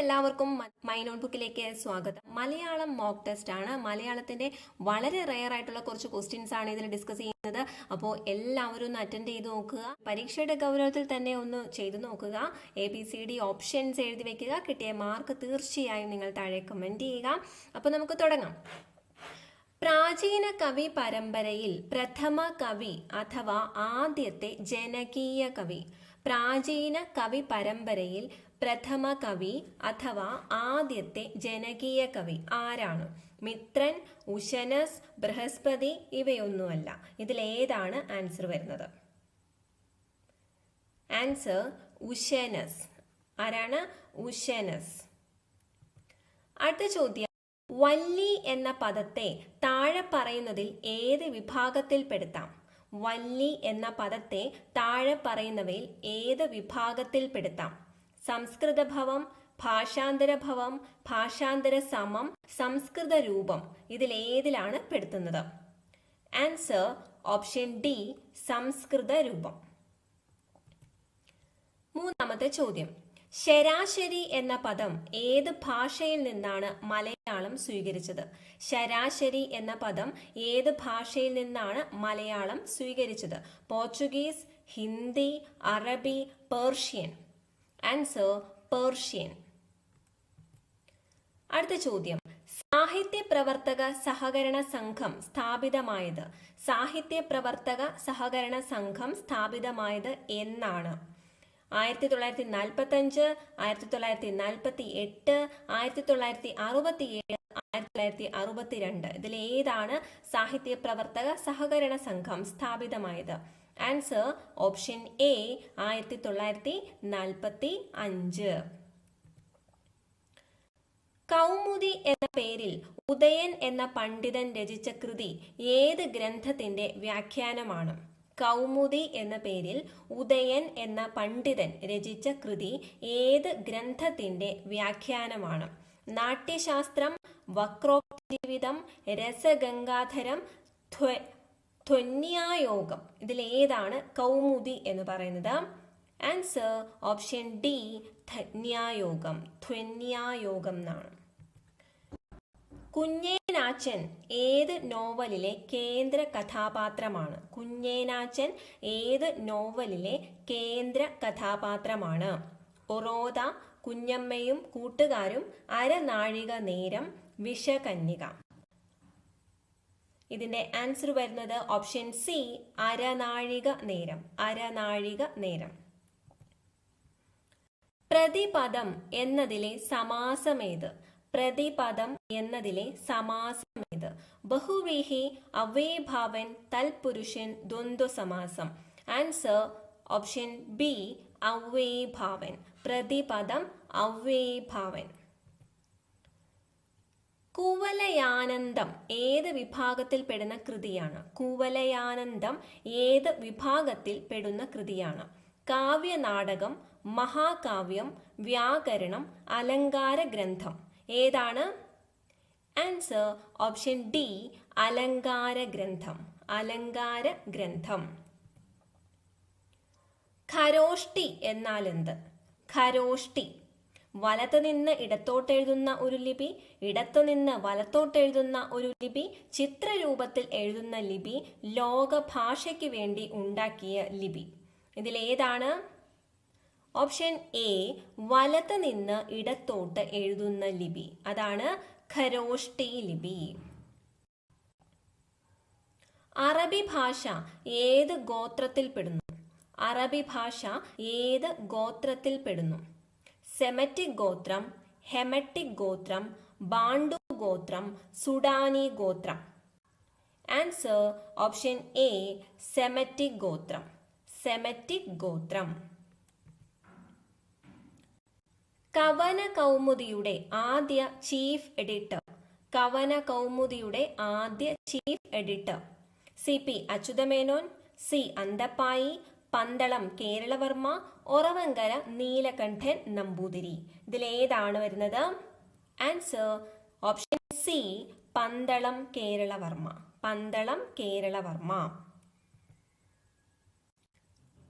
എല്ലാവർക്കും my not ബുക്കിലേക്ക് സ്വാഗതം. Malayalam mock test ആണ്. മലയാളത്തിന്റെ വളരെ റെയർ ആയിട്ടുള്ള കുറച്ച് ക്വസ്റ്റ്യൻസ് ആണ് ഇതിൽ ഡിസ്കസ് ചെയ്യുന്നത്. അപ്പോൾ എല്ലാവരും ഒന്ന് അറ്റൻഡ് ചെയ്ത് നോക്കുക. പരീക്ഷയുടെ ഗൗരവത്തിൽ തന്നെ ഒന്ന് ചെയ്തു നോക്കുക. A B C D options എഴുതി വെക്കുക. കിട്ടിയ മാർക്ക് തീർച്ചയായും നിങ്ങൾ താഴെ കമന്റ് ചെയ്യുക. അപ്പോൾ നമുക്ക് തുടങ്ങാം. പ്രാചീന കവി പരമ്പരയിൽ പ്രഥമ കവി അഥവാ ആദ്യത്തെ ജനകീയ കവി. പ്രാചീന കവി പരമ്പരയിൽ പ്രഥമ കവി അഥവാ ആദ്യത്തെ ജനകീയ കവി ആരാണ്? മിത്രൻ ഉശനസ് ബൃഹസ്പതി ഇവയൊന്നുമല്ല. ഇതിലേതാണ് ആൻസർ വരുന്നത്. ആൻസർ ഉശനസ്. ആരാണ്? ഉശനസ്. അടുത്ത ചോദ്യം. വല്ലി എന്ന പദത്തെ താഴെ പറയുന്നതിൽ ഏത് വിഭാഗത്തിൽപ്പെടുത്താം? വല്ലി എന്ന പദത്തെ താഴെ പറയുന്നവയിൽ ഏത് വിഭാഗത്തിൽപ്പെടുത്താം? സംസ്കൃതഭവം ഭാഷാന്തരഭവം ഭാഷാന്തര സമം സംസ്കൃത രൂപം ഇതിലേതിലാണ് പെടുത്തുന്നത്? ആൻസർ ഓപ്ഷൻ ഡി സംസ്കൃത രൂപം മൂന്നാമത്തെ ചോദ്യം. ശരാശരി എന്ന പദം ഏത് ഭാഷയിൽ നിന്നാണ് മലയാളം സ്വീകരിച്ചത്? ശരാശരി എന്ന പദം ഏത് ഭാഷയിൽ നിന്നാണ് മലയാളം സ്വീകരിച്ചത്? പോർച്ചുഗീസ് ഹിന്ദി അറബി പേർഷ്യൻ. ആൻസർ പേർഷ്യൻ അടുത്ത ചോദ്യം. സാഹിത്യ പ്രവർത്തക സഹകരണ സംഘം സ്ഥാപിതമായത്. സാഹിത്യ പ്രവർത്തക സഹകരണ സംഘം സ്ഥാപിതമായത് എന്നാണ്. ആയിരത്തി തൊള്ളായിരത്തി നാൽപ്പത്തി അഞ്ച് ആയിരത്തി തൊള്ളായിരത്തി നാൽപ്പത്തി എട്ട് ആയിരത്തി തൊള്ളായിരത്തി അറുപത്തി ഏഴ് ആയിരത്തി തൊള്ളായിരത്തി അറുപത്തിരണ്ട് ഇതിൽ ഏതാണ് സാഹിത്യ പ്രവർത്തക സഹകരണ സംഘം സ്ഥാപിതമായത്. ആൻസർ ഓപ്ഷൻ എ ആയിരത്തി തൊള്ളായിരത്തി നാൽപ്പത്തി അഞ്ച് കൗമുദി എന്ന പേരിൽ ഉദയൻ എന്ന പണ്ഡിതൻ രചിച്ച കൃതി ഏത് ഗ്രന്ഥത്തിന്റെ വ്യാഖ്യാനമാണ്? കൗമുദി എന്ന പേരിൽ ഉദയൻ എന്ന പണ്ഡിതൻ രചിച്ച കൃതി ഏത് ഗ്രന്ഥത്തിന്റെ വ്യാഖ്യാനമാണ്? നാട്യശാസ്ത്രം വക്രോക്തി ജീവിതം രസഗംഗാധരം ധ്വന്യായോഗം ഇതിലേതാണ് കൗമുദി എന്ന് പറയുന്നത്. ആൻസർ ഓപ്ഷൻ ഡി ധന്യായോഗം ധ്വന്യായോഗം എന്നാണ്. കുഞ്ഞേനാച്ചൻ ഏത് നോവലിലെ കേന്ദ്ര കഥാപാത്രമാണ്? കുഞ്ഞേനാച്ചൻ ഏത് നോവലിലെ കേന്ദ്ര കഥാപാത്രമാണ്? ഒറോദ കുഞ്ഞമ്മയും കൂട്ടുകാരും അരനാഴിക നേരം വിഷകന്യക. ഇതിന്റെ ആൻസർ വരുന്നത് ഓപ്ഷൻ സി അരനാഴിക നേരം. അരനാഴിക നേരം. പ്രതിപദം എന്നതിലെ സമാസമേത്. പ്രതിപദം എന്നതിലെ സമാസമേത്. ബഹുവീഹി അവ്യഭാവൻ തൽപുരുഷൻ ദ്വന്ദ്വ സമാസം ആൻസർ ഓപ്ഷൻ ബി അവ്യഭാവൻ പ്രതിപദം അവ്യഭാവൻ കുവലയാനന്ദം ഏത് വിഭാഗത്തിൽ പെടുന്ന കൃതിയാണ്? കുവലയാനന്ദം ഏത് വിഭാഗത്തിൽ പെടുന്ന കൃതിയാണ്? കാവ്യനാടകം മഹാകാവ്യം വ്യാകരണം അലങ്കാര ഗ്രന്ഥം ഏതാണ്? ആൻസർ ഓപ്ഷൻ ഡി അലങ്കാര ഗ്രന്ഥം അലങ്കാര ഗ്രന്ഥം ഖരോഷ്ടി എന്നാൽ എന്ത് ഖരോഷ്ടി വലത്ത് നിന്ന് ഇടത്തോട്ട് എഴുതുന്ന ഒരു ലിപി ഇടത്തുനിന്ന് വലത്തോട്ട് എഴുതുന്ന ഒരു ലിപി ചിത്രരൂപത്തിൽ എഴുതുന്ന ലിപി ലോക ഭാഷയ്ക്ക് വേണ്ടി ഉണ്ടാക്കിയ ലിപി. ഇതിലേതാണ്? ഓപ്ഷൻ എ വലത്ത് നിന്ന് ഇടത്തോട്ട് എഴുതുന്ന ലിപി. അതാണ് ഖരോഷ്ടി ലിപി. അറബി ഭാഷ ഏത് ഗോത്രത്തിൽ പെടുന്നു? അറബി ഭാഷ ഏത് ഗോത്രത്തിൽ പെടുന്നു? സെമറ്റിക് ഗോത്രം ഹെമറ്റിക് ഗോത്രം ബാണ്ടു ഗോത്രം സുഡാനി ഗോത്രം. ആൻസർ ഓപ്ഷൻ എ സെമറ്റിക് ഗോത്രം. സെമറ്റിക് ഗോത്രം. കവന കൗമുദിയുടെ ആദ്യ ചീഫ് എഡിറ്റർ. കവന കൗമുദിയുടെ ആദ്യ chief editor. C P Achutha Menon C Anthappayi Pandalam Kerala Varma Oravankara Neelakantan Namboothiri. ഇതിൽ ഏതാണ് വരുന്നത്? Answer option C Pandalam Kerala Varma. Pandalam Kerala Varma.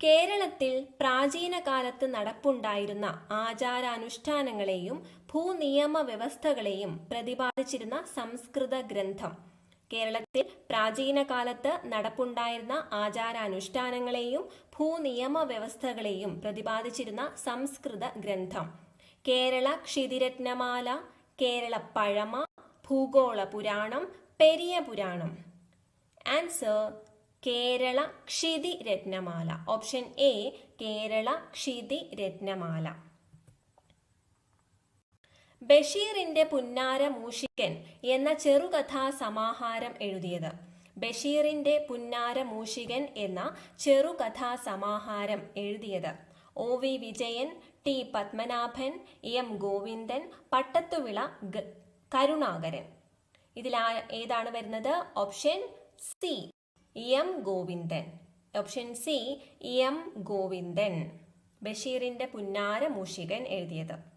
കേരളത്തിൽ പ്രാചീന കാലത്ത് നടപ്പുണ്ടായിരുന്ന ആചാരാനുഷ്ഠാനങ്ങളെയും ഭൂനിയമ വ്യവസ്ഥകളെയും പ്രതിപാദിച്ചിരുന്ന സംസ്കൃത ഗ്രന്ഥം. കേരളത്തിൽ പ്രാചീന കാലത്ത് നടപ്പുണ്ടായിരുന്ന ആചാരാനുഷ്ഠാനങ്ങളെയും ഭൂനിയമ വ്യവസ്ഥകളെയും പ്രതിപാദിച്ചിരുന്ന സംസ്കൃത ഗ്രന്ഥം. Kerala Kshitiratnamala Kerala Pazhama Bhugola Puranam Periya Puranam. Answer Kerala Kshiti Ratnamala option A Kerala Kshiti Ratnamala ബഷീറിന്റെ പുന്നാര മൂഷിക്കൻ എന്ന ചെറുകഥാ സമാഹാരം എഴുതിയത്. ബഷീറിന്റെ പുന്നാര മൂഷികൻ എന്ന ചെറുകഥാ സമാഹാരം എഴുതിയത്. O V Vijayan T Padmanabhan M Govindan Pattathuvila Karunakaran. ഇതിൽ ഏതാണ് വരുന്നത്? Option C M Govindan. Option C M Govindan. ബഷീറിന്റെ പുന്നാര മൂഷികൻ എഴുതിയത്.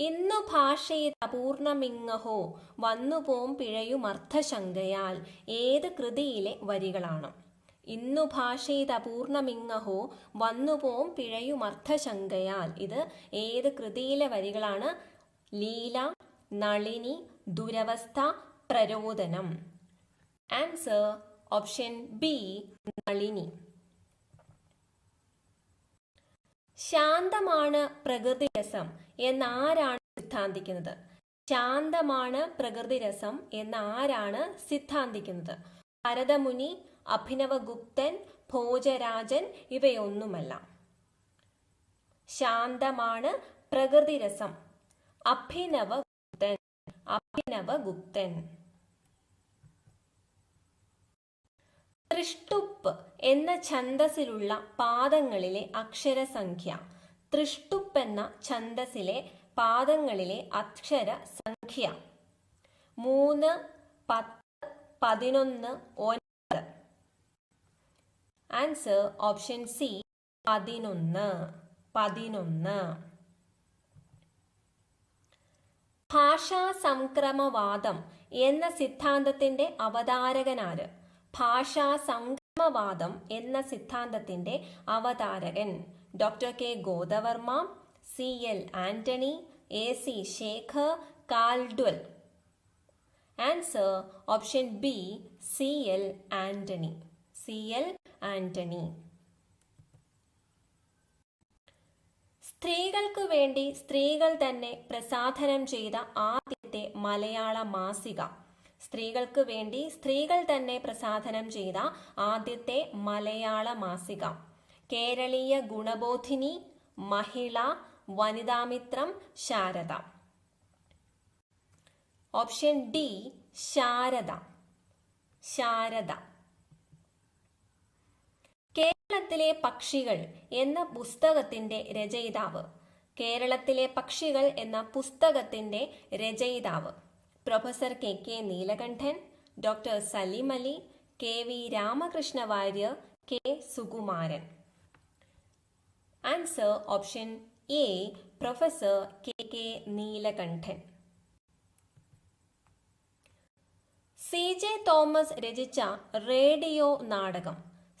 ഇന്നു ഭാഷയെ അപൂർണമിങ്ങഹോ വന്നുപോം പിഴയുമർത്ഥശങ്കയാൽ ഏത് കൃതിയിലെ വരികളാണ്? ഇന്നു ഭാഷയിത് അപൂർണമിങ്ങഹോ വന്നുപോം പിഴയുമർത്ഥശങ്കയാൽ ഇത് ഏത് കൃതിയിലെ വരികളാണ്? Leela Nalini Duravastha Prarodanam. Answer option B Nalini. ശാന്തമാണ് പ്രകൃതി രസം എന്നാരാണ് സിദ്ധാന്തിക്കുന്നത്? ശാന്തമാണ് പ്രകൃതി രസം എന്നാരാണ് സിദ്ധാന്തിക്കുന്നത്? ഭരതമുനി അഭിനവഗുപ്തൻ ഭോജരാജൻ ഇവയൊന്നുമല്ല. ശാന്തമാണ് പ്രകൃതി രസം. അഭിനവഗുപ്തൻ അഭിനവഗുപ്തൻ. തൃഷ്ടുപ്പ് എന്ന ഛന്തസിലുള്ള പാദങ്ങളിലെ അക്ഷരസംഖ്യ. തൃഷ്ടുപ്പ് എന്ന ഛന്തസിലെ പാദങ്ങളിലെ അക്ഷര സംഖ്യ മൂന്ന് പത്ത് പതിനൊന്ന് ഒൻപത്. ആൻസർ ഓപ്ഷൻ സി പതിനൊന്ന് പതിനൊന്ന്. ഭാഷാ സംക്രമവാദം എന്ന സിദ്ധാന്തത്തിന്റെ അവതാരകനാര്? ഭാഷാ സംഗമവാദം എന്ന സിദ്ധാന്തത്തിന്റെ അവതാരകൻ. Doctor K. Godavarma C. L. Antony A. C. Shekhar Caldwell answer option B C. L. Antony. C. L. Antony. സ്ത്രീകൾക്ക് വേണ്ടി സ്ത്രീകൾ തന്നെ പ്രസാധനം ചെയ്ത ആദ്യത്തെ മലയാള മാസിക. സ്ത്രീകൾക്ക് വേണ്ടി സ്ത്രീകൾ തന്നെ പ്രസാധനം ചെയ്ത ആദ്യത്തെ മലയാള മാസിക. Keraleeya Gunabodhini Mahila Vanithamithram Sharada. Option D Sharada. Sharada. കേരളത്തിലെ പക്ഷികൾ എന്ന പുസ്തകത്തിന്റെ രചയിതാവ്. കേരളത്തിലെ പക്ഷികൾ എന്ന പുസ്തകത്തിന്റെ രചയിതാവ്. Professor K K Neelakantan doctor Salim Ali K V Ramakrishna Warrier K Sukumaran. Answer option A professor K K Neelakantan. C J Thomas രചിച്ച റേഡിയോ നാടകം.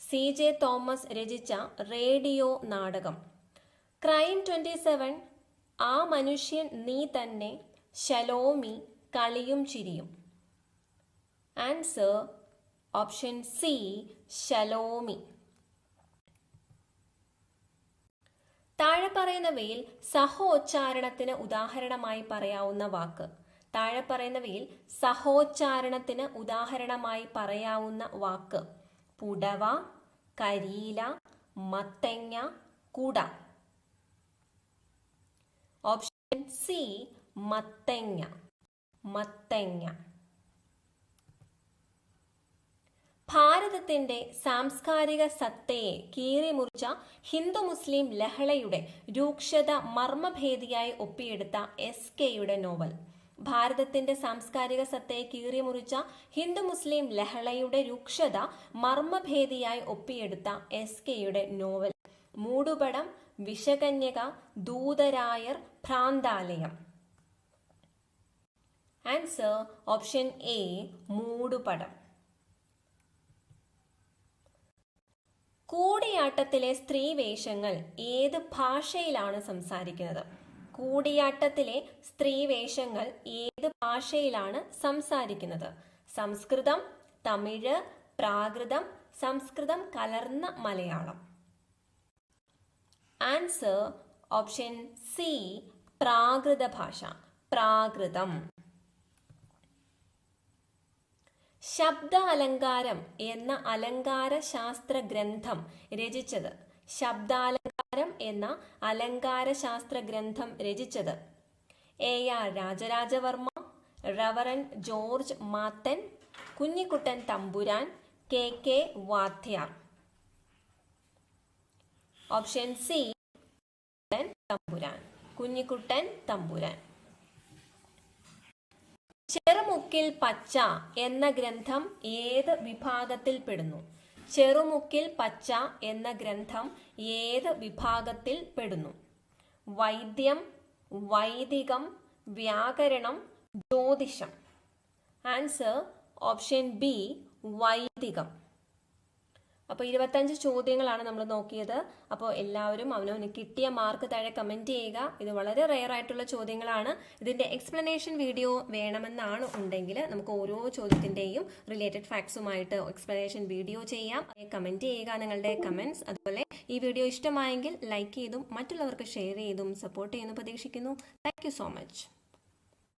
സി ജെ തോമസ് രചിച്ച റേഡിയോ നാടകം. ക്രൈം ട്വന്റി സെവൻ ആ മനുഷ്യൻ നീ തന്നെ Salome കളിയും ചിരിയും. Answer option C Salome. താഴെ പറയുന്നവയിൽ സഹോച്ചാരണത്തിന് ഉദാഹരണമായി പറയാവുന്ന വാക്ക്. താഴെ പറയുന്നവയിൽ സഹോച്ചാരണത്തിന് ഉദാഹരണമായി പറയാവുന്ന വാക്ക്. പുടവ കരീല മത്തങ്ങ കുട. ഓപ്ഷൻ സി മത്തങ്ങ. മത്തങ്ങ. ഭാരതത്തിന്റെ സാംസ്കാരിക സത്തയെ കീറിമുറിച്ച ഹിന്ദു മുസ്ലിം ലഹളയുടെ രൂക്ഷത മർമ്മഭേദിയായി ഒപ്പിയെടുത്ത എസ് കെയുടെ നോവൽ. ഭാരതത്തിന്റെ സാംസ്കാരിക സത്തയെ കീറിമുറിച്ച ഹിന്ദു മുസ്ലിം ലഹളയുടെ രൂക്ഷത മർമ്മഭേദിയായി ഒപ്പിയെടുത്ത എസ് കെയുടെ novel. Moodupadam Vishakanyaka ദൂതരായർ Bhranthalayam. Answer option A Moodupadam കൂടിയാട്ടത്തിലെ സ്ത്രീ വേഷങ്ങൾ ഏത് ഭാഷയിലാണ് സംസാരിക്കുന്നത്? കൂടിയാട്ടത്തിലെ സ്ത്രീ വേഷങ്ങൾ ഏത് ഭാഷയിലാണ് സംസാരിക്കുന്നത്? സംസ്കൃതം തമിഴ് പ്രാകൃതം സംസ്കൃതം കലർന്ന മലയാളം. ആൻസർ ഓപ്ഷൻ സി പ്രാകൃത ഭാഷ. പ്രാകൃതം. ശബ്ദ അലങ്കാരം എന്ന അലങ്കാര ശാസ്ത്ര ഗ്രന്ഥം രചിച്ചത്. ശബ്ദാലങ്കാരം എന്ന അലങ്കാര ശാസ്ത്ര ഗ്രന്ഥം രചിച്ചത്. A R Raja Raja Varma reverend George Mathan Kunhikuttan Thampuran K K Vadhyar. Option C Thampuran. Kunhikuttan Thampuran. ചെറുമുക്കിൽ പച്ച എന്ന ഗ്രന്ഥം ഏത് വിഭാഗത്തിൽ പെടുന്നു ചെറുമുക്കിൽ പച്ച എന്ന ഗ്രന്ഥം ഏത് വിഭാഗത്തിൽ പെടുന്നു വൈദ്യം വൈദികം വ്യാകരണം ജ്യോതിഷം. ആൻസർ ഓപ്ഷൻ ബി വൈദികം. അപ്പോൾ ഇരുപത്തഞ്ച് ചോദ്യങ്ങളാണ് നമ്മൾ നോക്കിയത്. അപ്പോൾ എല്ലാവരും അവനവന് കിട്ടിയ മാർക്ക് താഴെ കമന്റ് ചെയ്യുക. ഇത് വളരെ റെയർ ആയിട്ടുള്ള ചോദ്യങ്ങളാണ്. ഇതിന്റെ എക്സ്പ്ലനേഷൻ വീഡിയോ വേണമെന്നാണ് ഉണ്ടെങ്കിൽ നമുക്ക് ഓരോ ചോദ്യത്തിന്റെയും റിലേറ്റഡ് ഫാക്ട്സുമായിട്ട് എക്സ്പ്ലനേഷൻ വീഡിയോ ചെയ്യാം. കമന്റ് ചെയ്യുക നിങ്ങളുടെ കമന്റ്സ് അതുപോലെ ഈ വീഡിയോ ഇഷ്ടമായെങ്കിൽ ലൈക്ക് ചെയ്തും മറ്റുള്ളവർക്ക് ഷെയർ ചെയ്തും സപ്പോർട്ട് ചെയ്യുന്നു പ്രതീക്ഷിക്കുന്നു. Thank so much